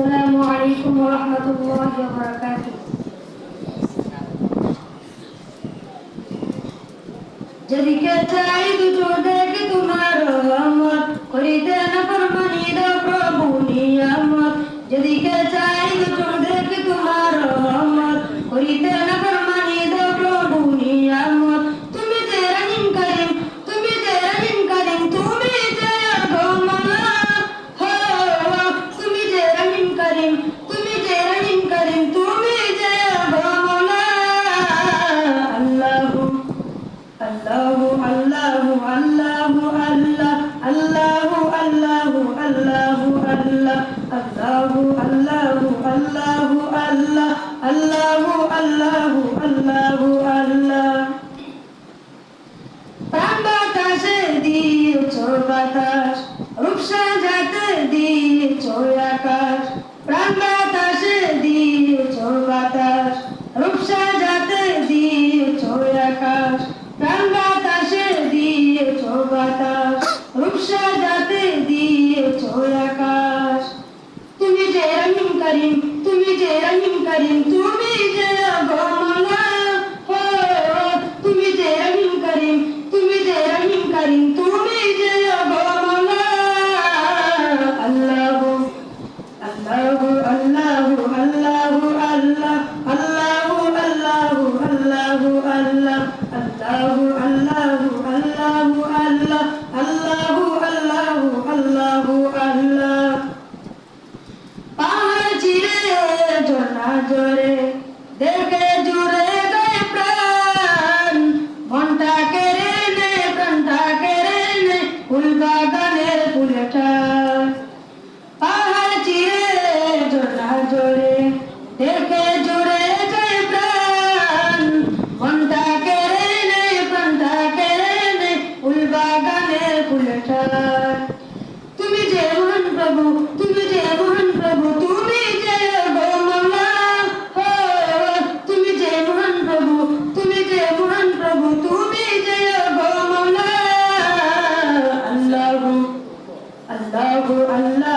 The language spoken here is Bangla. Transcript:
السلام عليكم ورحمة الله وبركاته যদি কেউ চাই দুটো দেখে তুমি الله আমাদের দিয়েছ আকাশ। তুমি যে রহিম করিম, তুমি যে রহিম করিম, তুমি যে গমলা হো তুমি যে রহিম করিম, তুমি যে রহিম করিম, তুমি যে গমলা আল্লাহ আল্লাহ আল্লাহ আল্লাহ আল্লাহ আল্লাহ আল্লাহ আল্লাহ আল্লাহ আল্লাহ। good.